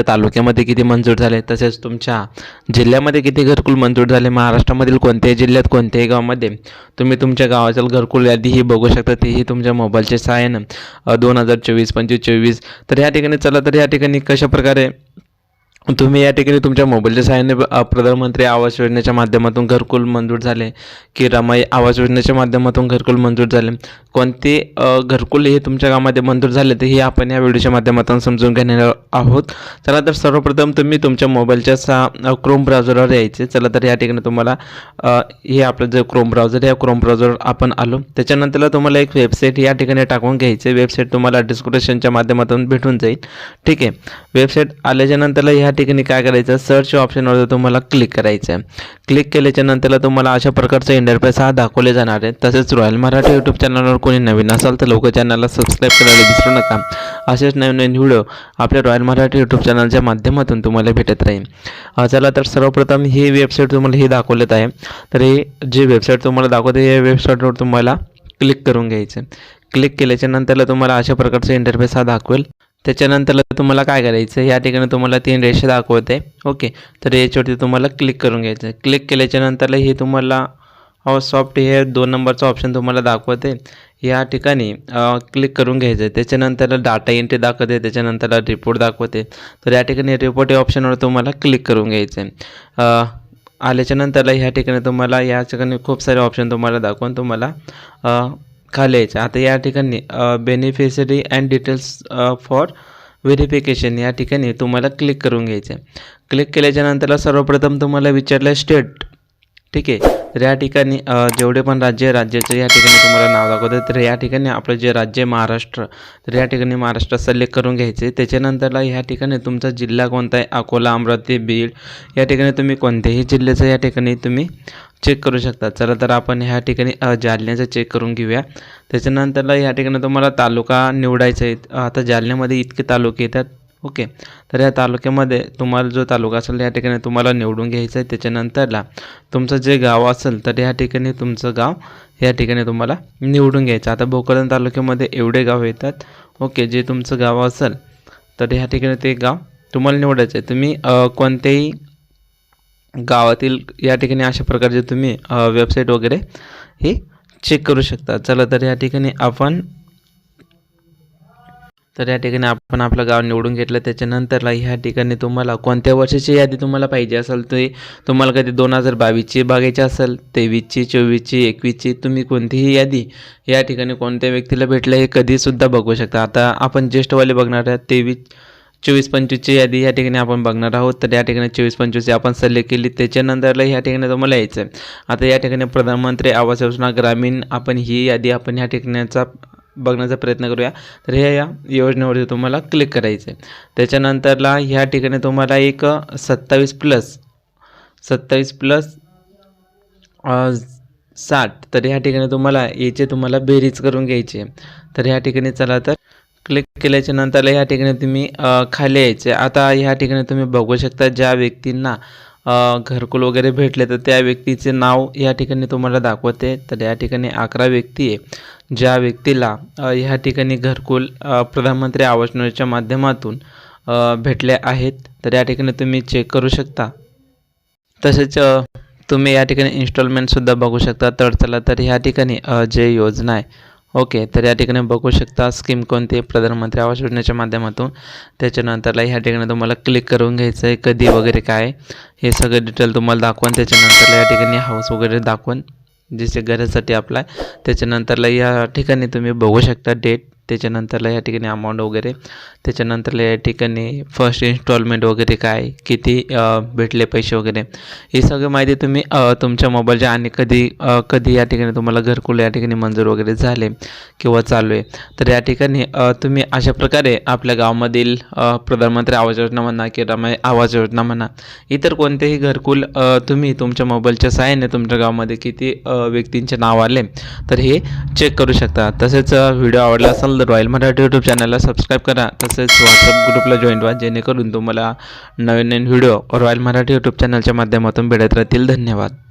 तालुक्यामध्ये किती मंजूर झाले तसेच तुमच्या जिल्ह्यामध्ये किती घरकुल मंजूर झाले महाराष्ट्रामधील कोणत्याही जिल्ह्यात कोणत्याही गावामध्ये तुम्ही तुमच्या गावातील घरकुल यादी ही बघू शकता तीही तुमच्या मोबाईलच्या सहाय्यानं. दोन हजार चोवीस पंचवीस चोवीस. तर या ठिकाणी चला तर या ठिकाणी कशा प्रकारे तुम्ही या ठिकाणी तुमच्या मोबाईलच्या सहाय्याने प्रधानमंत्री आवास योजनेच्या माध्यमातून घरकुल मंजूर झाले की रमाई आवास योजनेच्या माध्यमातून घरकुल मंजूर झाले? कोणते घरकुल हे तुमच्या गावामध्ये मंजूर झाले ते हे आपण या व्हिडिओच्या माध्यमातून समजून घेणार आहोत. चला तर सर्वप्रथम तुम्ही तुमच्या मोबाईलच्या सा क्रोम ब्राउझरवर यायचे. चला तर या ठिकाणी तुम्हाला हे आपलं जे क्रोम ब्राउझर या क्रोम ब्राउझरवर आपण आलो. त्याच्यानंतरला तुम्हाला एक वेबसाईट या ठिकाणी टाकून घ्यायचे. वेबसाईट तुम्हाला डिस्क्रिप्शनच्या माध्यमातून भेटून जाईल. ठीक आहे. वेबसाईट आल्याच्यानंतरला ह्या ठिकाणी काय करायचं? सर्च ऑप्शनवर तुम्हाला क्लिक करायचं आहे क्लिक केल्याच्या नंतरला तुम्हाला अशा प्रकारचं इंटरफेस हा दाखवले जाणार आहे. तसेच रॉयल मराठी यूट्यूब चॅनलवर कोणी नवीन असाल तर लवकर चॅनलला सबस्क्राईब करायला विसरू नका. असेच नवीन नवीन व्हिडिओ आपल्या रॉयल मराठी यूट्यूब चॅनलच्या माध्यमातून तुम्हाला भेटत राहील. चला तर सर्वप्रथम ही वेबसाईट तुम्हाला ही दाखवलेत आहे. तर ही जी वेबसाईट तुम्हाला दाखवते या वेबसाईटवर तुम्हाला क्लिक करून घ्यायचं क्लिक केल्याच्या नंतरला तुम्हाला अशा प्रकारचा इंटरफेस हा दाखवेल. त्याच्यानंतर तुम्हाला काय करायचं? या ठिकाणी तुम्हाला तीन रेषे दाखवते. ओके. तर याच्यावरती तुम्हाला क्लिक करून घ्यायचं. क्लिक केल्याच्या नंतरला हे तुम्हाला सॉफ्ट हे दोन नंबरचं ऑप्शन तुम्हाला दाखवते. या ठिकाणी क्लिक करून घ्यायचं. आहे त्याच्यानंतर डाटा एंट्री दाखवते. त्याच्यानंतर रिपोर्ट दाखवते. तर या ठिकाणी रिपोर्ट या ऑप्शनवर तुम्हाला क्लिक करून घ्यायचं. आहे आल्याच्या नंतरला ह्या ठिकाणी तुम्हाला या ठिकाणी खूप सारे ऑप्शन तुम्हाला दाखवून तुम्हाला खाली यायचं आता या ठिकाणी beneficiary and details for verification या ठिकाणी तुम्हाला क्लिक करून घ्यायचं आहे क्लिक केल्याच्या नंतरला सर्वप्रथम तुम्हाला विचारलं स्टेट ठीक आहे? तर या ठिकाणी जेवढे पण राज्य आहे राज्याचे या ठिकाणी तुम्हाला नाव दाखवतं तर या ठिकाणी आपलं जे राज्य महाराष्ट्र तर या ठिकाणी महाराष्ट्र सिलेक्ट करून घ्यायचे. त्याच्यानंतरला ह्या ठिकाणी तुमचा जिल्हा कोणता आहे? अकोला अमरावती बीड या ठिकाणी तुम्ही कोणत्याही जिल्ह्याचं या ठिकाणी तुम्ही चेक करू शकता. चला तर आपण ह्या ठिकाणी जालन्याचं चेक करून घेऊया. त्याच्यानंतरला ह्या ठिकाणी तुम्हाला तालुका निवडायचा आहे. आता जालन्यामध्ये इतके तालुके येतात. ओके. तर या तालुक्यामध्ये तुम्हाला जो तालुका असेल या ठिकाणी तुम्हाला निवडून घ्यायचं आहे. त्याच्यानंतरला तुमचं जे गाव असेल तर या ठिकाणी तुमचं गाव या ठिकाणी तुम्हाला निवडून घ्यायचं. आता भोकरदन तालुक्यामध्ये एवढे गाव येतात. ओके जे तुमचं गाव असेल तर ह्या ठिकाणी ते गाव तुम्हाला निवडायचं आहे. तुम्ही कोणत्याही गावातील या ठिकाणी अशा प्रकारचे तुम्ही वेबसाईट वगैरे हे चेक करू शकता. चला तर या ठिकाणी आपण तर या ठिकाणी आपण आपलं गाव निवडून घेतलं. त्याच्यानंतरला ह्या ठिकाणी तुम्हाला कोणत्या वर्षाची यादी तुम्हाला पाहिजे असेल ते तुम्हाला कधी दोन हजार बावीसची बघायची असेल तेवीसची चोवीसची एकवीसची तुम्ही कोणतीही यादी या ठिकाणी कोणत्या व्यक्तीला भेटलं हे कधीसुद्धा बघू शकता. आता आपण ज्येष्ठवाले बघणार आहोत तेवीस चोवीस पंचवीसची यादी या ठिकाणी आपण बघणार आहोत. तर या ठिकाणी चोवीस पंचवीसची आपण सिलेक्ट केली. त्याच्यानंतरला ह्या ठिकाणी तुम्हाला यायचं आहे आता या ठिकाणी प्रधानमंत्री आवास योजना ग्रामीण आपण ही यादी आपण ह्या ठिकाणाचा बघण्याचा प्रयत्न करूया. तर ह्या या योजनेवरती तुम्हाला क्लिक करायचं आहे त्याच्यानंतरला ह्या ठिकाणी तुम्हाला एक सत्तावीस प्लस सत्तावीस प्लस साठ. तर ह्या ठिकाणी तुम्हाला याचे तुम्हाला बेरीज करून घ्यायची. तर ह्या ठिकाणी चला तर क्लिक केल्याच्या नंतरला ह्या ठिकाणी तुम्ही खाली यायचे. आता ह्या ठिकाणी तुम्ही बघू शकता ज्या व्यक्तींना घरकुल वगैरे भेटले तर त्या व्यक्तीचे नाव या ठिकाणी तुम्हाला दाखवते. तर या ठिकाणी अकरा व्यक्ती आहे. ज्या व्यक्तीला ह्या ठिकाणी घरकुल प्रधानमंत्री आवास योजनेच्या माध्यमातून भेटले आहेत तर या ठिकाणी तुम्ही चेक करू शकता. तसेच तुम्ही या ठिकाणी इन्स्टॉलमेंटसुद्धा बघू शकता. तर चला तर ह्या ठिकाणी जे योजना आहे ओके तर या ठिकाणी बघू शकता स्कीम कोणती आहे प्रधानमंत्री आवास योजनेच्या माध्यमातून. त्याच्यानंतरला ह्या ठिकाणी तुम्हाला क्लिक करून घ्यायचं आहे कधी वगैरे काय हे सगळं डिटेल तुम्हाला दाखवून त्याच्यानंतरला या ठिकाणी हाऊस वगैरे दाखवून जसे घरासाठी आपला त्याच्यानंतरला या ठिकाणी तुम्ही बघू शकता डेट त्याच्यानंतरला या ठिकाणी अमाऊंट वगैरे. त्याच्यानंतरला या ठिकाणी फर्स्ट इन्स्टॉलमेंट वगैरे काय किती भेटले पैसे वगैरे. ही सगळी माहिती तुम्ही तुमच्या मोबाईलच्या आणि कधी कधी या ठिकाणी तुम्हाला घरकुल या ठिकाणी मंजूर वगैरे झाले किंवा चालू आहे. तर या ठिकाणी तुम्ही अशा प्रकारे आपल्या गावामधील प्रधानमंत्री आवास योजना म्हणा किंवा आवास योजना म्हणा इतर कोणतेही घरकुल तुम्ही तुमच्या मोबाईलच्या सहाय्याने तुमच्या गावामध्ये किती व्यक्तींचे नाव आले तर हे चेक करू शकता. तसेच व्हिडिओ आवडला असेल तर रॉयल मराठी यूट्यूब चॅनलला सबस्क्राईब करा. तसेच व्हॉट्सअप ग्रुपला जॉईन व्हा. जेणेकरून तुम्हाला नवीन नवीन व्हिडिओ रॉयल मराठी यूट्यूब चॅनलच्या माध्यमातून भेटत राहतील. धन्यवाद.